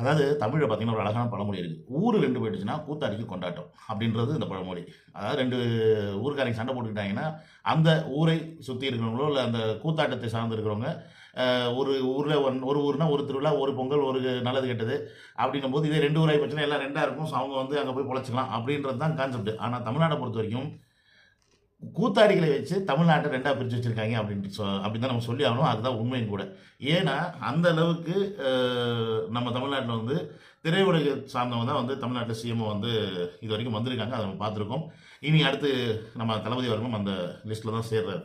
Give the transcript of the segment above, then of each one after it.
அதாவது தமிழில் பார்த்தீங்கன்னா ஒரு அழகான பழமொழி இருக்குது ஊர் ரெண்டு போயிடுச்சுன்னா கூத்தாடிக்கு கொண்டாட்டம் அப்படின்றது இந்த பழமொழி. அதாவது ரெண்டு ஊருக்காரங்க சண்டை போட்டுக்கிட்டாங்கன்னா அந்த ஊரை சுற்றி இருக்கிறவங்களோ இல்லை அந்த கூத்தாட்டத்தை சார்ந்து இருக்கிறவங்க ஒரு ஊரில் ஒன் ஒரு ஊர்னா ஒரு திருவிழா ஒரு பொங்கல் ஒரு நல்லது கெட்டது அப்படின்னும் போது இதே ரெண்டு ஊராய் பிரச்சனை எல்லாம் ரெண்டாக இருக்கும். ஸோ அவங்க வந்து அங்கே போய் பொழைச்சிக்கலாம் அப்படின்றது தான் கான்செப்ட் ஆனால் தமிழ்நாட்டை பொறுத்த வரைக்கும் கூத்தாடிகளை வச்சு தமிழ்நாட்டை ரெண்டாக பிரித்து வச்சுருக்காங்க அப்படின்ட்டு சொ அப்படின்னு தான் நம்ம சொல்லி ஆகணும். அதுதான் உண்மையும் கூட. ஏன்னா அந்த அளவுக்கு நம்ம தமிழ்நாட்டில் வந்து திரையுலக சார்ந்தவங்க தான் வந்து தமிழ்நாட்டில் சிஎம்ஓ வந்து இது வரைக்கும் வந்திருக்காங்க. அதை நம்ம பார்த்துருக்கோம். இனி அடுத்து நம்ம தளபதி அவர்களும் அந்த லிஸ்ட்டில் தான் சேர்றாரு.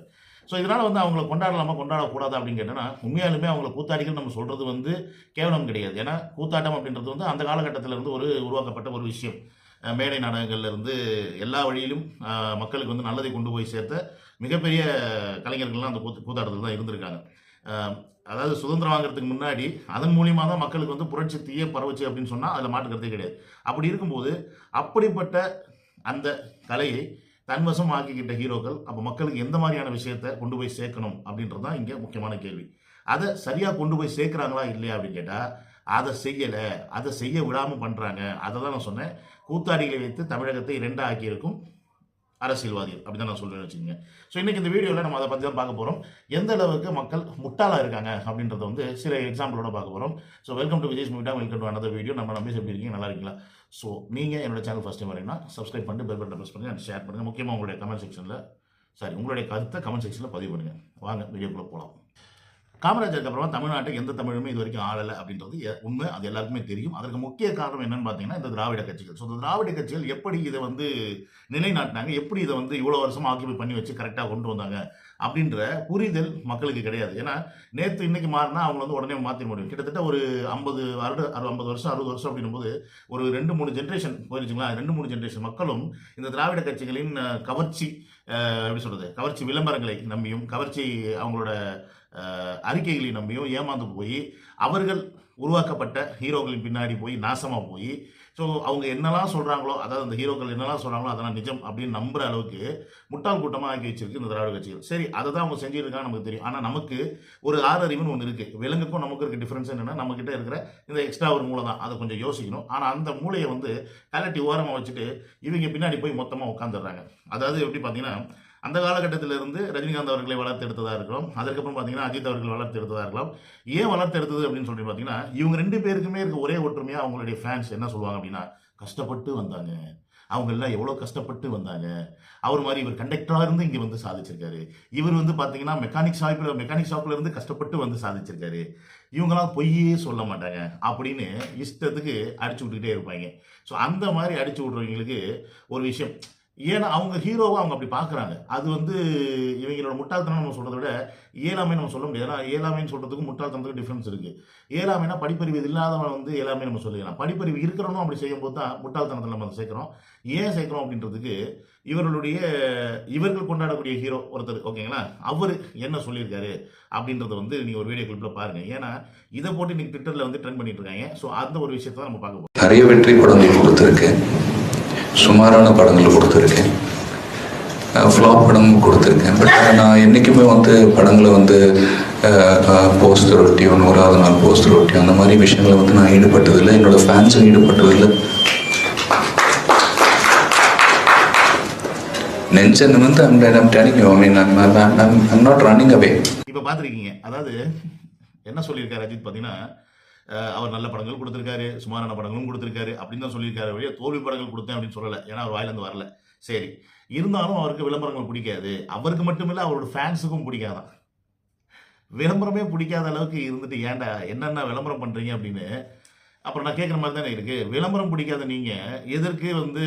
ஸோ இதனால் வந்து அவங்கள கொண்டாடலாமா கொண்டாடக்கூடாது அப்படின்னு கேட்டோன்னா உண்மையாலுமே அவங்கள கூத்தாடிகள் நம்ம சொல்கிறது வந்து கேவலம் கிடையாது. ஏன்னா கூத்தாட்டம் அப்படின்றது வந்து அந்த காலகட்டத்தில் இருந்து ஒரு உருவாக்கப்பட்ட ஒரு விஷயம். மேடை நாடகங்கள்ல இருந்து எல்லா வழியிலும் மக்களுக்கு வந்து நல்லதை கொண்டு போய் சேர்த்த மிகப்பெரிய கலைஞர்கள்லாம் அந்த கூத்து கூத்தாட்டத்தில் தான் இருந்திருக்காங்க. அதாவது சுதந்திரம் வாங்குறதுக்கு முன்னாடி அதன் மூலியமாக தான் மக்களுக்கு வந்து புரட்சி தீய பரவுச்சு அப்படின்னு சொன்னால் அதில் மாற்றுக்கிறதே கிடையாது. அப்படி இருக்கும்போது அப்படிப்பட்ட அந்த கலையை தன்வசம் ஆக்கிக்கிட்ட ஹீரோக்கள் அப்போ மக்களுக்கு எந்த மாதிரியான விஷயத்தை கொண்டு போய் சேர்க்கணும் அப்படின்றது தான் இங்கே முக்கியமான கேள்வி. அதை சரியாக கொண்டு போய் சேர்க்குறாங்களா இல்லையா அப்படின்னு கேட்டால் அதை செய்யலை அதை செய்ய விடாமல் பண்ணுறாங்க அதை தான் நான் சொன்னேன். கூத்தாடிகளை வைத்து தமிழகத்தை இரண்டாக ஆக்கியிருக்கும் அரசியல்வாதிகள். அப்படி தான் நான் சொல்கிறேன் வச்சுக்கோங்க. ஸோ இன்றைக்கி இந்த வீடியோவில் நம்ம அதை பற்றி தான் பார்க்க போகிறோம் எந்த அளவுக்கு மக்கள் முட்டாளாக இருக்காங்க அப்படின்றத வந்து சில எக்ஸாம்பிளோட பார்க்க போகிறோம் so welcome to Vijay Meeta welcome to another video நம்ம நம்பி எப்படி இருக்கீங்க? நல்லா இருக்கீங்களா? ஸோ நீங்கள் என்னோட சேனல் ஃபஸ்ட் டைம் வரீங்கன்னா சப்ஸ்கிரைப் பண்ணிட்டு பெல் பட்டன் ப்ரெஸ் பண்ணுங்கள் ஷேர் பண்ணுங்கள் முக்கியமாக உங்களுடைய கமெண்ட் செக்ஷனில் சாரி உங்களுடைய கருத்தை கமெண்ட் செக்ஷனில் பதிவு பண்ணுங்கள் வாங்க வீடியோக்குள்ளே போகலாம் காமராஜருக்கு அப்புறமா தமிழ்நாட்டை எந்த தமிழுமே இது வரைக்கும் ஆளலை அப்படின்றது உண்மை. அது எல்லாருக்குமே தெரியும். அதற்கு முக்கிய காரணம் என்னன்னு பார்த்தீங்கன்னா இந்த திராவிட கட்சிகள். ஸோ இந்த திராவிட கட்சிகள் எப்படி இதை வந்து நிலைநாட்டினாங்க? எப்படி இதை வந்து இவ்வளோ வருஷமாக ஆக்கியபை பண்ணி வச்சு கரெக்டாக கொண்டு வந்தாங்க? அப்படின்ற புரிதல் மக்களுக்கு கிடையாது. ஏன்னா நேற்று இன்னைக்கு மாறினா அவங்க வந்து உடனே மாற்றிட முடியும். கிட்டத்தட்ட ஒரு ஐம்பது அறுபது ஐம்பது வருஷம் அறுபது வருஷம் அப்படின்னும் போது ஒரு ரெண்டு மூணு ஜென்ரேஷன் போயிருச்சுங்களா? ரெண்டு மூணு ஜென்ரேஷன் மக்களும் இந்த திராவிட கட்சிகளின் கவர்ச்சி எப்படி சொல்கிறது கவர்ச்சி விளம்பரங்களை நம்பியும் கவர்ச்சி அவங்களோட அறிக்கைகளை நம்பியும் ஏமாந்து போய் அவர்கள் உருவாக்கப்பட்ட ஹீரோக்களின் பின்னாடி போய் நாசமாக போய் ஸோ அவங்க என்னெல்லாம் சொல்கிறாங்களோ அதாவது அந்த ஹீரோக்கள் என்னெல்லாம் சொல்கிறாங்களோ அதெல்லாம் நிஜம் அப்படின்னு நம்புகிற அளவுக்கு முட்டாள் கூட்டமாக ஆக்கி வச்சிருக்கு இந்த திராவிட கட்சிகள். சரி அதை தான் அவங்க செஞ்சுருக்காங்க நமக்கு தெரியும். ஆனால் நமக்கு ஒரு ஆறறிவுன்னு ஒன்று இருக்குது விலங்குக்கும் நமக்கு இருக்க டிஃப்ரென்ஸ் என்னென்னா நம்மக்கிட்ட இருக்கிற இந்த எக்ஸ்ட்ரா ஒரு மூளை தான். அதை கொஞ்சம் யோசிக்கணும். ஆனால் அந்த மூளையை வந்து கலட்டி ஓரமாக வச்சுட்டு இவங்க பின்னாடி போய் மொத்தமாக உட்காந்துடுறாங்க அதாவது எப்படி பார்த்தீங்கன்னா அந்த காலகட்டத்திலிருந்து ரஜினிகாந்த் அவர்களை வளர்த்து எடுத்ததாக இருக்கலாம். அதுக்கப்புறம் பார்த்தீங்கன்னா அஜித் அவர்கள் வளர்த்தெடுத்ததாக இருக்கலாம். ஏன் வளர்த்து எடுத்தது அப்படின்னு சொல்லி பார்த்தீங்கன்னா இவங்க ரெண்டு பேருக்குமே இருக்க ஒரே ஒற்றுமையாக அவங்களுடைய ஃபேன்ஸ் என்ன சொல்லுவாங்க அப்படின்னா கஷ்டப்பட்டு வந்தாங்க. அவங்க எல்லாம் எவ்வளோ கஷ்டப்பட்டு வந்தாங்க. அவர் மாதிரி இவர் கண்டக்டராக இருந்து இங்கே வந்து சாதிச்சிருக்காரு. இவர் வந்து பார்த்தீங்கன்னா மெக்கானிக் ஷாப்பில் மெக்கானிக் ஷாப்பில் இருந்து கஷ்டப்பட்டு வந்து சாதிச்சிருக்காரு. இவங்களாம் பொய்யே சொல்ல மாட்டாங்க. அப்படின்னு இஷ்டத்துக்கு அடிச்சு விட்டுக்கிட்டே இருப்பாங்க. ஸோ அந்த மாதிரி அடிச்சு விட்றவங்களுக்கு ஒரு விஷயம் ஏன்னா அவங்க ஹீரோவை அவங்க அப்படி பார்க்குறாங்க. அது வந்து இவங்களோட முட்டாள்தனம் நம்ம சொல்கிறத விட ஏழாமை நம்ம சொல்ல முடியாது. ஏன்னா ஏழாமைன்னு சொல்கிறதுக்கும் முட்டாள்தனத்துக்கும் டிஃப்ரென்ஸ் இருக்குது ஏழாமைனா படிப்பறிவு இல்லாதவன் வந்து ஏழாமை நம்ம சொல்லிக்கலாம் படிப்பறிவு இருக்கிறவனும் அப்படி செய்யும்போது தான் முட்டாள்தனத்தில் நம்ம அதை சேர்க்குறோம். ஏன் சேர்க்குறோம் அப்படின்றதுக்கு இவர்களுடைய இவர்கள் கொண்டாடக்கூடிய ஹீரோ ஒருத்தர் ஓகேங்களா? அவர் என்ன சொல்லியிருக்காரு அப்படின்றத வந்து நீங்கள் ஒரு வீடியோ கிளிப்பில் பாருங்கள் ஏன்னா இதை போட்டு இன்னைக்கு ட்விட்டரில் வந்து ட்ரெண்ட் பண்ணிட்டு இருக்காங்க. ஸோ அந்த ஒரு விஷயத்தை நம்ம பார்க்க போகிறோம் நிறைய வெற்றி படங்கள் கொடுத்துருக்கேன் சுமாரான படங்கள் கொடுத்துருக்கேன். ஃப்ளாப் படமும் கொடுத்துருக்கேன். பட் நான் என்றைக்குமே வந்து படங்களை வந்து போஸ்டர் ஒட்டியோ நூறாவது நாள் போஸ்டர் ஒட்டியோ அந்த மாதிரி விஷயங்களை வந்து நான் ஈடுபட்டதில்லை. என்னோட ஃபேன்ஸும் ஈடுபட்டதில்லை. நெஞ்ச வந்து I'm I'm tanning you, I mean, I'm, I'm, I'm, I'm இப்போ பார்த்துருக்கீங்க. அதாவது என்ன சொல்லியிருக்காரு அஜித் பார்த்தீங்கன்னா அவர் நல்ல படங்கள் கொடுத்துருக்காரு சுமாரான படங்களும் கொடுத்துருக்காரு அப்படின்னு தான் சொல்லியிருக்காரு வழியே தோல்வி படங்கள் கொடுத்தேன் அப்படின்னு சொல்லலை. ஏன்னா அவர் வாயிலேருந்து வரல. சரி. இருந்தாலும் அவருக்கு விளம்பரங்கள் பிடிக்காது. அவருக்கு மட்டுமில்லை அவரோட ஃபேன்ஸுக்கும் பிடிக்காதான். விளம்பரமே பிடிக்காத அளவுக்கு இருந்துட்டு ஏன்டா என்னென்ன விளம்பரம் பண்ணுறீங்க அப்படின்னு. அப்புறம் நான் கேட்குற மாதிரி தானே இருக்குது விளம்பரம் பிடிக்காத நீங்கள் எதற்கு வந்து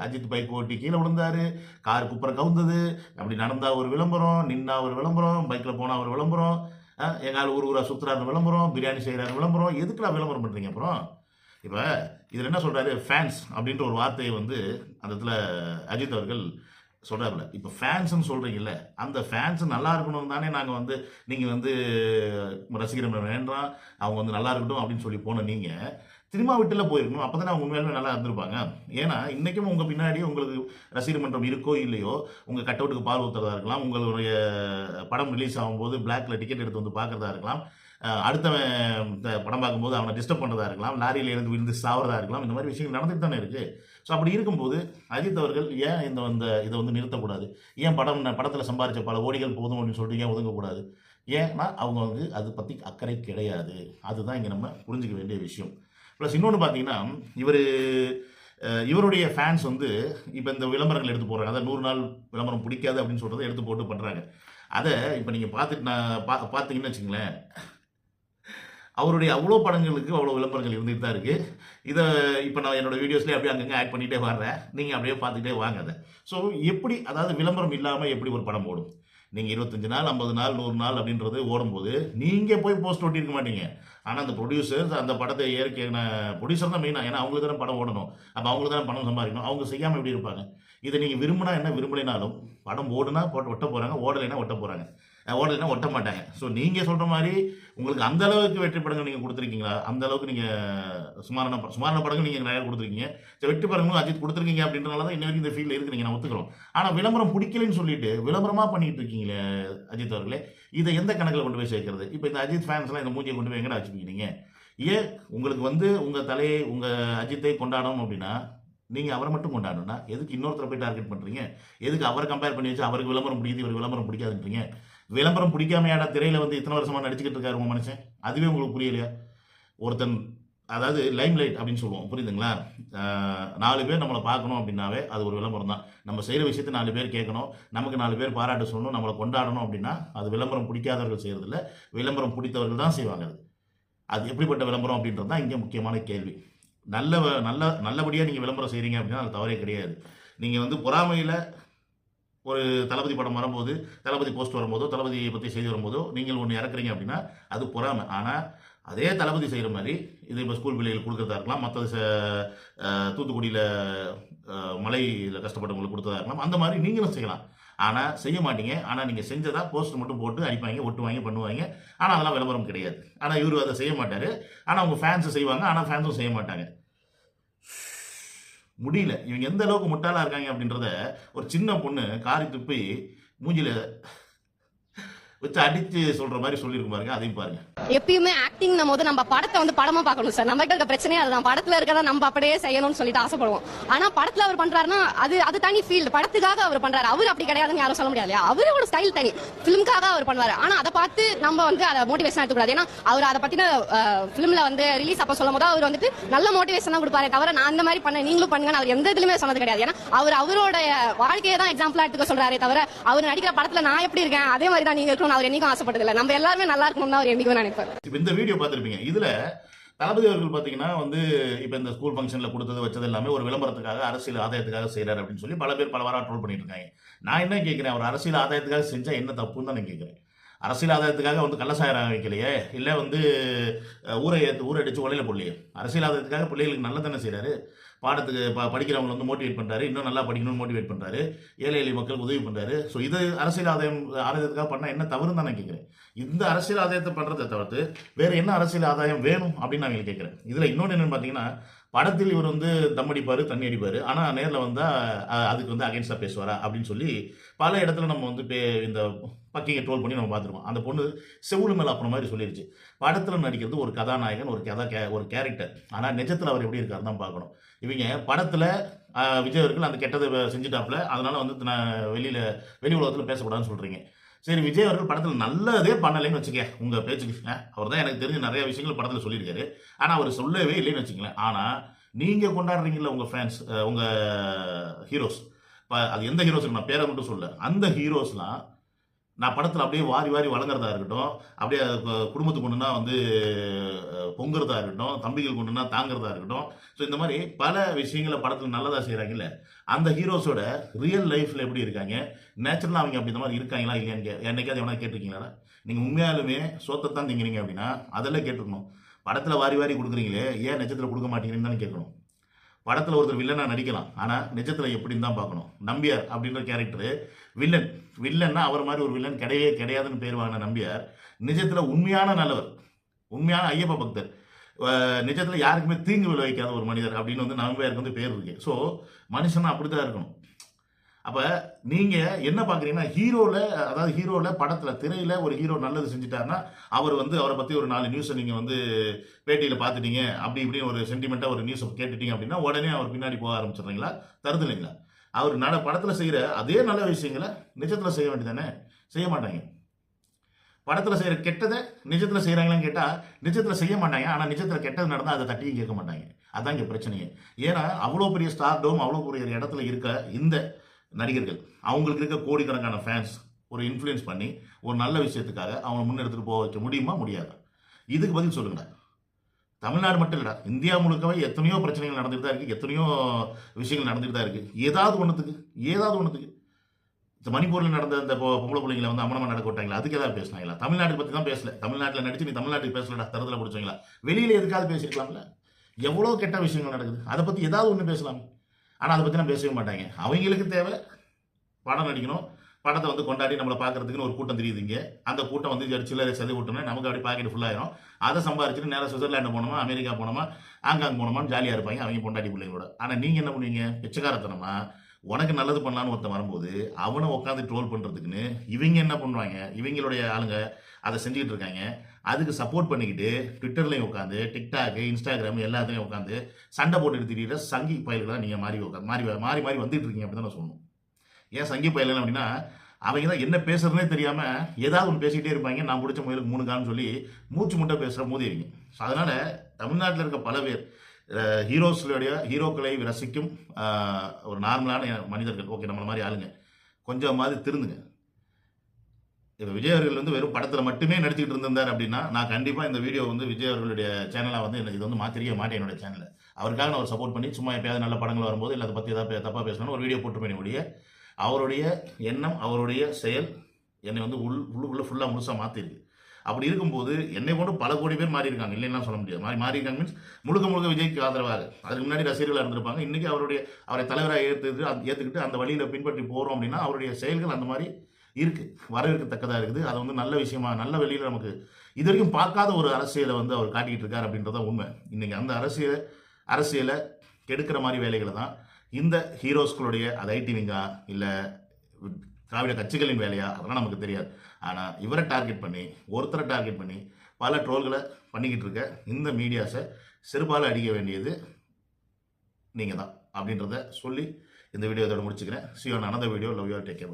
அஜித் பைக் ஓட்டி கீழே விழுந்தார். கார் குப்பரை கவுந்தது. அப்படி நடந்தால் ஒரு விளம்பரம் நின்னா ஒரு விளம்பரம் பைக்கில் போனால் ஒரு விளம்பரம். எங்கால் ஊர் ஊராக சுற்றுறாங்க விளம்பரம் பிரியாணி செய்கிறாங்க விளம்பரம். எதுக்குலாம் விளம்பரம் பண்ணுறீங்க அப்புறம்? இப்போ இதில் என்ன சொல்கிறாரு ஃபேன்ஸ் அப்படின்ற ஒரு வார்த்தையை வந்து அந்த இடத்துல அஜித் அவர்கள் சொல்கிறாருல இப்போ ஃபேன்ஸ்னு சொல்கிறீங்கல்ல அந்த ஃபேன்ஸ் நல்லா இருக்கணும் தானே நாங்கள் வந்து நீங்கள் வந்து ரசிகர் வேண்டாம் அவங்க வந்து நல்லா இருக்கட்டும் அப்படின்னு சொல்லி போன நீங்கள் சினிமா வீட்டில் போயிருக்கணும் அப்போ தானே அவங்க உண்மையாலுமே நல்லா இருந்திருப்பாங்க. ஏன்னா இன்றைக்கும் உங்கள் பின்னாடி உங்களுக்கு ரசிகர் மன்றம் இருக்கோ இல்லையோ உங்கள் கட் அவுட்டுக்கு பால் ஊத்துறதா இருக்கலாம் உங்களுடைய படம் ரிலீஸ் ஆகும்போது பிளாக்ல டிக்கெட் எடுத்து வந்து பார்க்குறதா இருக்கலாம் அடுத்தவன் இந்த படம் பார்க்கும்போது அவனை டிஸ்டர்ப் பண்ணுறதா இருக்கலாம் லாரியில் இருந்து விழுந்து சாவறதா இருக்கலாம் இந்த மாதிரி விஷயங்கள் நடந்துட்டு தானே இருக்குது ஸோ அப்படி இருக்கும்போது அஜித் அவர்கள் ஏன் இந்த இந்த இதை வந்து நிறுத்தக்கூடாது? ஏன் படம் படத்தில் சம்பாரித்த பல ஓடிகள் போதும் அப்படின்னு சொல்லிட்டு ஏன் ஒதுங்கக்கூடாது? ஏன்னா அவங்க வந்து அது பற்றி அக்கறை கிடையாது. அதுதான் இங்கே நம்ம புரிஞ்சுக்க வேண்டிய விஷயம். ப்ளஸ் இன்னொன்று பார்த்தீங்கன்னா இவர் இவருடைய ஃபேன்ஸ் வந்து இப்போ இந்த விளம்பரங்கள் எடுத்து போடுறாங்க. அதாவது நூறு நாள் விளம்பரம் பிடிக்காது அப்படின்னு சொல்கிறத எடுத்து போட்டு பண்ணுறாங்க அதை இப்போ நீங்கள் பார்த்துட்டு நான் பா பார்த்தீங்கன்னு வச்சுங்களேன் அவருடைய அவ்வளோ படங்களுக்கு அவ்வளோ விளம்பரங்கள் இருந்துட்டு தான் இருக்குது இதை இப்போ நான் என்னோடய வீடியோஸ்லேயே அப்படியே அங்கங்கே ஆட் பண்ணிகிட்டே வர்றேன். நீங்கள் அப்படியே பார்த்துக்கிட்டே வாங்க அதை. ஸோ எப்படி அதாவது விளம்பரம் இல்லாமல் எப்படி ஒரு படம் ஓடும்? நீங்கள் இருபத்தஞ்சி நாள் ஐம்பது நாள் நூறு நாள் அப்படின்றது ஓடும்போது நீங்கள் போய் போஸ்ட் ஓட்டியிருக்க மாட்டீங்க. ஆனால் அந்த ப்ரொடியூசர்ஸ் அந்த படத்தை ஏற்க ப்ரொடியூசர் தான் மெயினாக ஏன்னா அவங்களுக்கு தானே படம் ஓடணும். அப்போ அவங்களுக்கு தானே பணம் சம்பாதிக்கணும். அவங்க செய்யாமல் எப்படி இருப்பாங்க? இதை நீங்கள் விரும்பினா என்ன? விரும்பலைனாலும் படம் ஓடுனா போட்டு ஒட்ட போகிறாங்க ஓடலைன்னா ஒட்ட போகிறாங்க ஓடலைன்னா ஒட்ட மாட்டாங்க ஸோ நீங்கள் சொல்கிற மாதிரி உங்களுக்கு அந்த அளவுக்கு வெற்றி படங்கள் நீங்கள் கொடுத்துருக்கீங்களா? அந்த அளவுக்கு நீங்கள் சுமாரான ப- சுமாரான படங்கள் நீங்கள் நிறைய கொடுத்துருக்கீங்க. சரி, வெற்றி படங்களும் அஜித் கொடுத்துருக்கீங்க அப்படின்றனால தான் இன்ன வரைக்கும் இந்த ஃபீல்டில் இருக்கிறீங்க நான் ஒத்துக்கிறோம். ஆனால் விளம்பரம் பிடிக்கலன்னு சொல்லிட்டு விளம்பரமாக பண்ணிட்டு இருக்கீங்களே அஜித் அவர்களே இதை எந்த கணக்கில் கொண்டு போய் சேர்க்கறது? இப்போ இந்த அஜித் ஃபேன்ஸ்லாம் இந்த மூஞ்சியை கொண்டு போய் எங்கடா வச்சுக்கிறீங்க ஏன் உங்களுக்கு வந்து உங்கள் தலையை உங்கள் அஜித்தை கொண்டாடணும் அப்படின்னா நீங்கள் அவரை மட்டும் கொண்டாடணும்னா எதுக்கு இன்னொருத்தரை போய் டார்கெட் பண்ணுறீங்க எதுக்கு அவரை கம்பேர் பண்ணி வச்சு அவருக்கு விளம்பரம் பிடிக்குது இவருக்கு விளம்பரம் பிடிக்காதுன்றீங்க? விளம்பரம் பிடிக்காமையாட திரையில் வந்து இத்தனை வருஷமாக நடிச்சுக்கிட்டு இருக்காரு உங்கள் மனுஷன். அதுவே உங்களுக்கு புரியலையா? ஒருத்தன் அதாவது லைம் லைட் அப்படின்னு சொல்லுவோம். புரியுதுங்களா? நாலு பேர் நம்மளை பார்க்கணும் அப்படின்னாவே அது ஒரு விளம்பரம் தான். நம்ம செய்கிற விஷயத்தை நாலு பேர் கேட்கணும். நமக்கு நாலு பேர் பாராட்ட சொல்லணும். நம்மளை கொண்டாடணும் அப்படின்னா அது விளம்பரம் பிடிக்காதவர்கள் செய்கிறதில்ல விளம்பரம் பிடித்தவர்கள் தான் செய்வாங்க அது. அது எப்படிப்பட்ட விளம்பரம் அப்படின்றது தான் இங்கே முக்கியமான கேள்வி. நல்ல வ- நல்ல நல்லபடியாக நீங்கள் விளம்பரம் செய்கிறீங்க அப்படின்னா அது தவறே கிடையாது. நீங்கள் வந்து பொறாமையில் ஒரு தளபதி படம் வரும்போது தளபதி போஸ்ட் வரும்போதோ தளபதியை பற்றி செய்தி வரும்போதோ நீங்கள் ஒன்று இறக்குறீங்க அப்படின்னா அது பொறாமை. ஆனால் அதே தளபதி செய்கிற மாதிரி இது இப்போ ஸ்கூல் பிள்ளைகள் கொடுக்குறதா இருக்கலாம் மற்ற தூத்துக்குடியில் மலையில் கஷ்டப்பட்டவங்களுக்கு கொடுத்ததா இருக்கலாம் அந்த மாதிரி நீங்களும் செய்யலாம். ஆனால் செய்ய மாட்டீங்க. ஆனால் நீங்கள் செஞ்சதாக போஸ்ட் மட்டும் போட்டு அடிப்பாங்க ஒட்டுவாங்க பண்ணுவாங்க. ஆனால் அதெல்லாம் விளம்பரம் கிடையாது. ஆனால் இவர் அதை செய்ய மாட்டார். ஆனால் அவங்க ஃபேன்ஸும் செய்வாங்க. ஆனால் ஃபேன்ஸும் செய்ய மாட்டாங்க. முடியல. இவங்க எந்த அளவுக்கு முட்டாளா இருக்காங்க அப்படின்றத ஒரு சின்ன பொண்ணு காரி துப்பி மூஞ்சில வச்சு அடித்து சொல்ற மாதிரி சொல்லியிருக்கும் பாருங்க அதையும் பாருங்க. எப்பயுமே ஆக்டிங் போது நம்ம படத்தை வந்து படமா பார்க்கணும் சார். நமக்கு இருக்க பிரச்சனையே அதுதான். படத்துல இருக்கிறத நம்ம அப்படியே செய்யணும்னு சொல்லிட்டு ஆசைப்படுவோம். ஆனா படத்துல அவர் பண்றாருன்னா அது அது தனி ஃபீல்டு படத்துக்காக அவர் பண்றாரு. அவர் அப்படி கிடையாதுன்னு யாரும் சொல்ல முடியாது இல்லையா? அவரோட ஸ்டைல் தனி. பிலிம்காக அவர் பண்ணுவாரு. ஆனா அதை பார்த்து நம்ம வந்து அதை மோட்டிவேஷன் எடுத்துக்கூடாது. ஏன்னா அவர் அதை பத்தின ஃபிலிம்ல வந்து ரிலீஸ் அப்ப சொல்லும் போது அவர் வந்துட்டு நல்ல மோட்டிவேஷன் தான் கொடுப்பாரே தவிர நான் அந்த மாதிரி பண்ண நீங்களும் பண்ணுங்க அவர் எந்த இதுலயுமே சொன்னது கிடையாது. ஏன்னா அவர் அவரோட வாழ்க்கையை தான் எக்ஸாம்பிளா எடுத்துக்க சொல்றாரே தவிர அவர் நடிக்கிற படத்துல நான் எப்படி இருக்கேன் அதே மாதிரி தான் நீங்க இருக்கணும்னு அவர் என்னைக்கும் ஆசைப்பட்டது இல்லை. நம்ம எல்லாருமே நல்லா இருக்கணும்னு அவர் என்னைக்கும் நினைப்பார். இப்போ இந்த வீடியோ பார்த்துருப்பீங்க. இதுல தளபதி அவர்கள் பார்த்தீங்கன்னா வந்து இப்போ இந்த ஸ்கூல் ஃபங்க்ஷனில் கொடுத்தது வச்சது எல்லாமே ஒரு விளம்பரத்துக்காக அரசியல் ஆதாயத்துக்காக செய்கிறார் அப்படின்னு சொல்லி பல பேர் பல வாரம் ட்ரோல் பண்ணிட்டு இருக்காங்க நான் என்ன கேட்குறேன் அவர் அரசியல் ஆதாயத்துக்காக செஞ்சால் என்ன தப்புன்னு தான் நான் கேட்குறேன் அரசியல் ஆதாயத்துக்காக வந்து கள்ளசாயரம் வைக்கலையே இல்லை வந்து ஊரை ஏற்று ஊரை அடித்து உலையில போடலையே? அரசியல் ஆதாயத்துக்காக பிள்ளைகளுக்கு நல்லதானே செய்கிறாரு பாடத்துக்கு ப படிக்கிறவங்களை வந்து மோட்டிவேட் பண்ணுறாரு இன்னும் நல்லா படிக்கணும்னு மோட்டிவேட் பண்ணுறாரு ஏழை எளிய மக்களுக்கு உதவி பண்ணுறாரு ஸோ இது அரசியல் ஆதாயம் ஆதாயத்துக்காக பண்ணால் என்ன தவறுன்னு தான் நான் கேட்குறேன் இந்த அரசியல் ஆதாயத்தை பண்ணுறதை தவிர்த்து வேறு என்ன அரசியல் ஆதாயம் வேணும் அப்படின்னு நான் கேட்குறேன் இதில் இன்னொன்று என்னென்னு பார்த்தீங்கன்னா படத்தில் இவர் வந்து தம் அடிப்பார் தண்ணி அடிப்பார். ஆனால் நேரில் வந்தால் அதுக்கு வந்து அகைன்ஸ்டாக பேசுவாரா அப்படின்னு சொல்லி பல இடத்துல நம்ம வந்து பே இந்த பக்கிங்க ட்ரோல் பண்ணி நம்ம பார்த்துருக்கோம். அந்த பொண்ணு செவுளு மேலே அப்புறம் மாதிரி சொல்லிருச்சு. படத்தில் நடிக்கிறது ஒரு கதாநாயகன் ஒரு கதா கே ஒரு கேரக்டர் ஆனால் நிஜத்தில் அவர் எப்படி இருக்காரு தான் பார்க்கணும். இவங்க படத்தில் விஜய் அவர்கள் அந்த கெட்டதை செஞ்சுட்டாப்புல. அதனால் வந்து நான் வெளியில் வெளி உலகத்தில் பேசக்கூடாதுன்னு சொல்கிறீங்க சரி விஜய் அவர்கள் படத்தில் நல்லதே பண்ணலைன்னு வச்சுக்க உங்கள் பேச்சுக்கு அவர் தான் எனக்கு தெரிஞ்ச நிறைய விஷயங்கள் படத்தில் சொல்லியிருக்காரு. ஆனால் அவர் சொல்லவே இல்லைன்னு வச்சுங்களேன் ஆனால் நீங்கள் கொண்டாடுறீங்கல்ல உங்கள் ஃபேன்ஸ் உங்கள் ஹீரோஸ் இப்போ அது எந்த ஹீரோஸ்க்கு நான் பேரை மட்டும் சொல்ல அந்த ஹீரோஸ்லாம் நான் படத்தில் அப்படியே வாரி வாரி வழங்குறதா இருக்கட்டும் அப்படியே குடும்பத்துக்கு கொண்டுனா வந்து பொங்குறதா இருக்கட்டும் தம்பிகள் கொண்டுனா தாங்குறதா இருக்கட்டும். ஸோ இந்த மாதிரி பல விஷயங்களை படத்தில் நல்லதாக செய்கிறாங்கல்ல அந்த ஹீரோஸோட ரியல் லைஃப்பில் எப்படி இருக்காங்க? நேச்சுரலாக அவங்க அப்படி இந்த மாதிரி இருக்காங்களா இல்லையான்னு கே என்னைக்காவது எவனா கேட்டிருக்கீங்களா நீங்கள் உண்மையாலுமே சோத்தத்தான் திங்கிறீங்க அப்படின்னா அதெல்லாம் கேட்டுருக்கணும். படத்தில் வாரி வாரி கொடுக்குறீங்களே ஏன் நிஜத்தில் கொடுக்க மாட்டேங்கிறீங்கன்னு தானே கேட்கணும். படத்தில் ஒருத்தர் வில்லனாக நடிக்கலாம். ஆனால் நிஜத்தில் எப்படின்னு தான் பார்க்கணும். நம்பியார் அப்படின்ற கேரக்டரு வில்லன். வில்லன்னா அவர் மாதிரி ஒரு வில்லன் கிடையவே கிடையாதுன்னு பேர் வாங்கின நம்பியார். நிஜத்தில் உண்மையான நல்லவர். உண்மையான ஐயப்ப பக்தர். நிஜத்தில் யாருக்குமே தீங்கு விளைவிக்காத ஒரு மனிதர் அப்படின்னு வந்து நம்பியாருக்கு வந்து பேர் இருக்கு. ஸோ மனுஷனா அப்படி தான் இருக்கணும். அப்போ நீங்கள் என்ன பார்க்குறீங்கன்னா ஹீரோவில் அதாவது ஹீரோவில் படத்தில் திரையில் ஒரு ஹீரோ நல்லது செஞ்சுட்டாருன்னா அவர் வந்து அவரை பற்றி ஒரு நாலு நியூஸை நீங்கள் வந்து பேட்டியில் பார்த்துட்டீங்க அப்படி இப்படின்னு ஒரு சென்டிமெண்ட்டாக ஒரு நியூஸை கேட்டுட்டீங்க அப்படின்னா உடனே அவர் பின்னாடி போக ஆரம்பிச்சிடுறீங்களா? தருது இல்லைங்களா? அவர் நட படத்தில் செய்கிற அதே நல்ல விஷயங்களை நிஜத்தில் செய்ய வேண்டியதானே செய்ய மாட்டாங்க. படத்தில் செய்கிற கெட்டதை நிஜத்தில் செய்கிறாங்களான்னு கேட்டால் நிஜத்தில் செய்ய மாட்டாங்க. ஆனால் நிஜத்தில் கெட்டது நடந்தால் அதை தட்டியும் கேட்க மாட்டாங்க. அதான் இங்கே பிரச்சனையே. ஏன்னா அவ்வளோ பெரிய ஸ்டார்டோம் அவ்வளோ பெரிய இடத்துல இருக்க இந்த நடிகர்கள். அவங்களுக்கு இருக்க கோடிக்கணக்கான ஃபேன்ஸ் ஒரு இன்ஃப்ளூயன்ஸ் பண்ணி ஒரு நல்ல விஷயத்துக்காக அவங்க முன்னெடுத்துட்டு போக வைக்க முடியுமா? முடியாது? இதுக்கு பதில் சொல்லுங்கடா. தமிழ்நாடு மட்டும் இல்லடா. இந்தியா முழுக்கவே எத்தனையோ பிரச்சனைகள் நடந்துட்டு தான் இருக்குது எத்தனையோ விஷயங்கள் நடந்துட்டு தான் இருக்குது ஏதாவது ஒன்றுத்துக்கு ஏதாவது ஒன்றுத்துக்கு இந்த மணிப்பூரில் நடந்த இந்த பொம்பளை பிள்ளைங்களை வந்து அம்மனமா நடக்க விட்டாங்களா? அதுக்கு ஏதாவது பேசினாங்களா? தமிழ்நாட்டை பற்றி தான் பேசல. தமிழ்நாட்டில் நடிச்சு நீ தமிழ்நாட்டுக்கு பேசலடா தரத்தில் பிடிச்சவங்களா? வெளியில் எதுக்காவது பேசியிருக்கலாம்ல? எவ்வளோ கெட்ட விஷயங்கள் நடக்குது? அதை பற்றி ஏதாவது ஒன்று பேசலாமே. ஆனால் அதை பற்றி பேசவே மாட்டாங்க. அவங்களுக்கு தேவை படம் நடிக்கணும். படத்தை வந்து கொண்டாடி நம்மளை பார்க்கறதுக்குன்னு ஒரு கூட்டம் தெரியுது இங்கே. அந்த கூட்டம் வந்து சில்லறை சதி விட்டோம்னா நமக்கு அப்படி பாக்கெட் ஃபுல்லாயிரும் அதை சம்பாரிச்சுட்டு நேராக சுவிட்சர்லாண்டு போனோமா அமெரிக்கா போனோமா ஆங்காங் போனோமா ஜாலியாக இருப்பாங்க அவங்க பொண்டாட்டி பிள்ளைங்களோட ஆனால் நீங்கள் என்ன பண்ணுவீங்க? பிச்சைக்காரத்தனமா? உனக்கு நல்லது பண்ணலான்னு ஒருத்தன் வரும்போது அவனை உட்காந்து ட்ரோல் பண்ணுறதுக்குன்னு இவங்க என்ன பண்ணுவாங்க? இவங்களுடைய ஆளுங்க அதை செஞ்சுக்கிட்டு இருக்காங்க. அதுக்கு சப்போர்ட் பண்ணிக்கிட்டு ட்விட்டர்லையும் உட்காந்து டிக்டாக் இன்ஸ்டாகிராம் எல்லாத்துலையும் உட்காந்து சண்டை போட்டுட்டு திடீர்னு சங்கி பயல்களாக நீங்கள் மாறி உட்காந்து மாறி மாறி மாறி வந்துட்டு இருக்கீங்க அப்படி தான் நான் சொல்லணும். ஏன் சங்கி பயல்கள் அப்படின்னா அவங்க தான் என்ன பேசுறதுனே தெரியாமல் ஏதாவது ஒன்று பேசிக்கிட்டே இருப்பாங்க. நான் பிடிச்ச முயலுக்கு மூணு காலம் சொல்லி மூச்சு முட்டை பேசுகிற மோதிவிங்க ஸோ அதனால் தமிழ்நாட்டில் இருக்க பல பேர் ஹீரோஸ்களுடைய ஹீரோக்களை ரசிக்கும் ஒரு நார்மலான மனிதர்கள். ஓகே நம்மளை மாதிரி ஆளுங்க. கொஞ்சம் மாதிரி திருந்துங்க. இப்போ விஜய் அவர்கள் வந்து வெறும் படத்தில் மட்டுமே நடிச்சுக்கிட்டு இருந்திருந்தார் அப்படின்னா நான் கண்டிப்பாக இந்த வீடியோ வந்து விஜய் அவர்களுடைய சேனலாக வந்து எனக்கு இது வந்து மாற்றிருக்க மாட்டேன் என்னோட சேனலில் அவருக்காக நான் ஒரு சப்போர்ட் பண்ணி சும்மா எப்பயாவது நல்ல படங்கள் வரும்போது இல்லை அதை பற்றி ஏதாவது தப்பாக பேசணும்னு ஒரு வீடியோ போட்டுருப்பேன் ஒழிய. அவருடைய எண்ணம் அவருடைய செயல் என்னை வந்து உள் உள்ளுக்குள்ளே ஃபுல்லாக முழுசாக மாற்றிருக்கு அப்படி இருக்கும்போது என்னை கொண்டு பல கோடி பேர் மாறி இருக்காங்க இல்லைன்னா சொல்ல முடியாது. மாறி மாறி இருக்காங்க மீன்ஸ் முழுக்க முழுக்க விஜய்க்கு ஆதரவாக. அதுக்கு முன்னாடி ரசிகர்களாக இருந்திருப்பாங்க. இன்றைக்கி அவருடைய அவரை தலைவராக ஏற்றுக்கிட்டு ஏற்றுக்கிட்டு அந்த வழியில் பின்பற்றி போகிறோம் அப்படின்னா அவருடைய செயல்கள் அந்த மாதிரி இருக்குது வரவேற்கத்தக்கதாக இருக்குது. அது வந்து நல்ல விஷயமா நல்ல வெளியில் நமக்கு இது வரைக்கும் பார்க்காத ஒரு அரசியலை வந்து அவர் காட்டிக்கிட்டு இருக்கார் அப்படின்றத உண்மை. இன்றைக்கி அந்த அரசியலை அரசியலை கெடுக்கிற மாதிரி வேலைகளை தான் இந்த ஹீரோஸ்களுடைய அது ஐடி விங்கா இல்லை திராவிட கட்சிகளின் வேலையா? அதெல்லாம் நமக்கு தெரியாது. ஆனால் இவரை டார்கெட் பண்ணி ஒருத்தரை டார்கெட் பண்ணி பல ட்ரோல்களை பண்ணிக்கிட்டு இருக்க இந்த மீடியாஸை செருப்பால் அடிக்க வேண்டியது நீங்கள் தான் அப்படின்றத சொல்லி இந்த வீடியோ இதோட முடிச்சுக்கிறேன். See you in another video love you take care